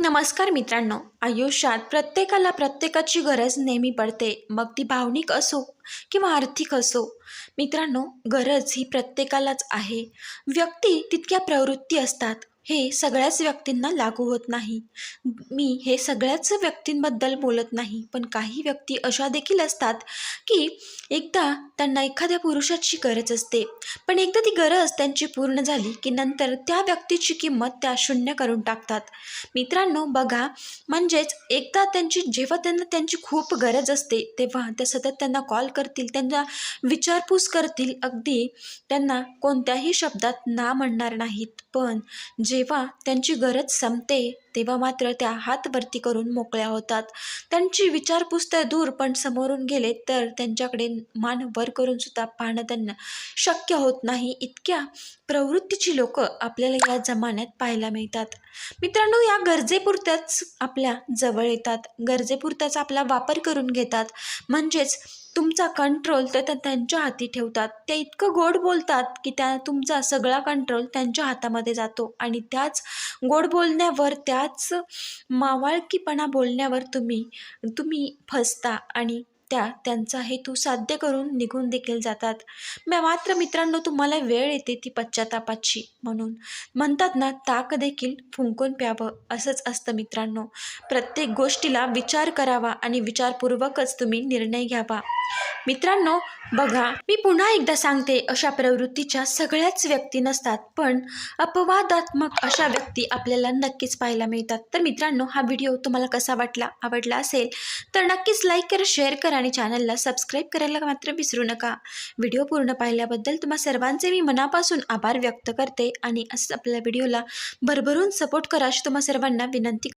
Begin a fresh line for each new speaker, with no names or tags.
नमस्कार मित्रांनो आयुष्यात प्रत्येकाला प्रत्येकाची गरज नेहमी पडते. मग ती भावनिक असो किंवा आर्थिक असो. मित्रांनो गरज ही प्रत्येकालाच आहे. व्यक्ती तितक्या प्रवृत्ती असतात. हे सगळ्याच व्यक्तींना लागू होत नाही. मी हे सगळ्याच व्यक्तींबद्दल बोलत नाही पण काही व्यक्ती अशा देखील असतात की एकदा त्यांना एखाद्या पुरुषाची गरज असते. पण एकदा ती गरज त्यांची पूर्ण झाली की नंतर त्या व्यक्तीची किंमत त्या शून्य करून टाकतात. मित्रांनो बघा म्हणजेच एकदा त्यांची जेव्हा त्यांना त्यांची खूप गरज असते तेव्हा त्या सतत त्यांना कॉल करतील त्यांना विचारपूस करतील. अगदी त्यांना कोणत्याही शब्दात ना म्हणणार नाहीत. पण जे जेव्हा त्यांची गरज संपते तेव्हा मात्र त्या हात वरती करून मोकळ्या होतात. त्यांची विचारपूस तर दूर पण समोरून गेले तर त्यांच्याकडे मान वर करून सुद्धा पाहणं त्यांना शक्य होत नाही. इतक्या प्रवृत्तीची लोक आपल्याला या जमान्यात पाहायला मिळतात. मित्रांनो या गरजेपुरत्याच आपल्या जवळ येतात. गरजेपुरत्याच आपला वापर करून घेतात. म्हणजेच तुमचा कंट्रोल तर त्या त्यांच्या हाती ठेवतात. ते इतकं गोड बोलतात की त्या तुमचा सगळा कंट्रोल त्यांच्या हातामध्ये जातो. आणि त्याच गोड बोलण्यावर त्याच मावाळकीपणा बोलण्यावर तुम्ही तुम्ही फसता आणि त्या त्यांचा हेतू साध्य करून निघून देखील जातात. मात्र मित्रांनो तुम्हाला वेळ येते ती पश्चातापाची म्हणून. म्हणतात ना ताक देखील फुंकून प्यावं असंच असतं मित्रांनो. प्रत्येक गोष्टीला विचार करावा आणि विचारपूर्वकच तुम्ही निर्णय घ्यावा. मित्रांनो बघा मी पुन्हा एकदा सांगते अशा प्रवृत्तीच्या सगळ्याच व्यक्ती नसतात पण अपवादात्मक अशा व्यक्ती आपल्याला नक्कीच पाहायला मिळतात. तर मित्रांनो हा व्हिडिओ तुम्हाला कसा वाटला आवडला असेल तर नक्कीच लाईक करा शेअर करा आणि चॅनलला सबस्क्राईब करायला मात्र विसरू नका. व्हिडिओ पूर्ण पाहिल्याबद्दल तुम्हा सर्वांचे मी मनापासून आभार व्यक्त करते आणि असंच आपल्या व्हिडिओला भरभरून सपोर्ट करा अशी तुम्हा सर्वांना विनंती